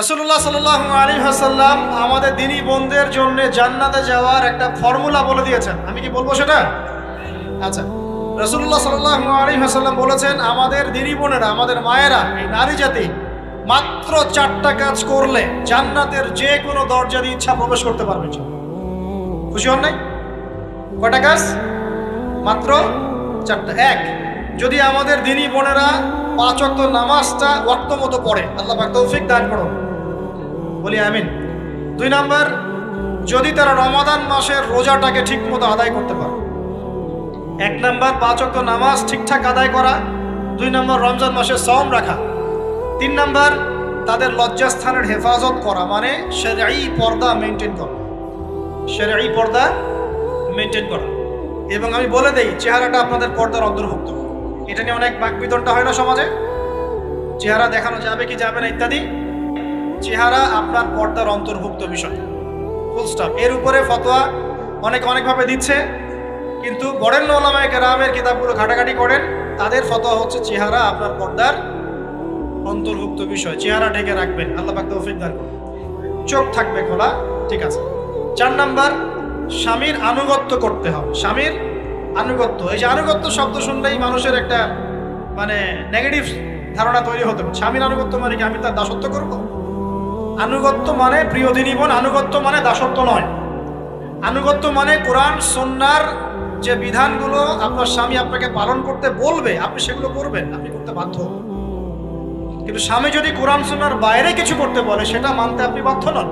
রসুল্লাহ সাল আলী হাসাল্লাম আমাদের দিনী বোনদের জন্য জান্নাতে যাওয়ার একটা ফর্মুলা বলে দিয়েছেন। আমি কি বলব সেটা? আচ্ছা। রসুল্লাহ সাল আলী হাসাল্লাম বলেছেন, আমাদের দিনী বোনেরা, আমাদের মায়েরা, এই নারী জাতি মাত্র চারটা কাজ করলে জান্নাতের যে কোনো দরজা দিয়ে ইচ্ছা প্রবেশ করতে পারবে খুশি হন নাই? কয়টা কাজ? মাত্র চারটা। এক, যদি আমাদের দিনী বোনেরা পাঁচ অক্ত নামাজটা ওয়াক্ত মতো পড়ে। আল্লাহ পাক তৌফিক দান করুন। বলি আমিন। দুই নাম্বার, যদি তারা রমাদান মাসের রোজাটাকে ঠিক মতো আদায় করতে পারে। এক নাম্বার, পাঁচ অক্ত নামাজ ঠিকঠাক আদায় করা। দুই নম্বর, রমজান মাসে সম রাখা। তিন নাম্বার, তাদের লজ্জাস্থানের হেফাজত করা। মানে সেরাই পর্দা মেনটেন করা। সেরাই পর্দা মেনটেন করা। এবং আমি বলে দেই, চেহারাটা আপনাদের পর্দার অন্তর্ভুক্ত। এটা নিয়ে অনেক বাকবিতনটা হয় না সমাজে? চেহারা দেখানো যাবে কি যাবে না ইত্যাদি? চেহারা আপনার পর্দার অন্তর্ভুক্ত বিষয়। ফুল স্টপ এর উপরে ফতোয়া অনেক অনেকভাবে দিচ্ছে। কিন্তু বরেণ্য ওলামায় গ্রামের কিতাবগুলো ঘাটাঘাটি করেন। তাদের ফতোয়া হচ্ছে চেহারা আপনার পর্দার অন্তর্ভুক্ত বিষয়। চেহারা ঢেকে রাখবেন। আল্লাহ পাক তৌফিক দান। চোখ থাকবে খোলা, ঠিক আছে। চার নাম্বার, স্বামীর আনুগত্য করতে হবে। স্বামীর আনুগত্য। এই যে আনুগত্য শব্দ শুনলেই মানুষের একটা মানে নেগেটিভ ধারণা তৈরি হতে পারে। স্বামীর আনুগত্য মানে কি আমি তার দাসত্ব করব? আনুগত্য মানে প্রিয় দিনীবন, আনুগত্য মানে দাসত্ব নয়। আনুগত্য মানে কোরআন সন্ন্যার যে বিধানগুলো আপনার স্বামী আপনাকে পালন করতে বলবে, আপনি সেগুলো করবেন, আপনি করতে বাধ্য কিন্তু স্বামী যদি কোরআন সন্ন্যার বাইরে কিছু করতে বলে, সেটা মানতে আপনি বাধ্য নন।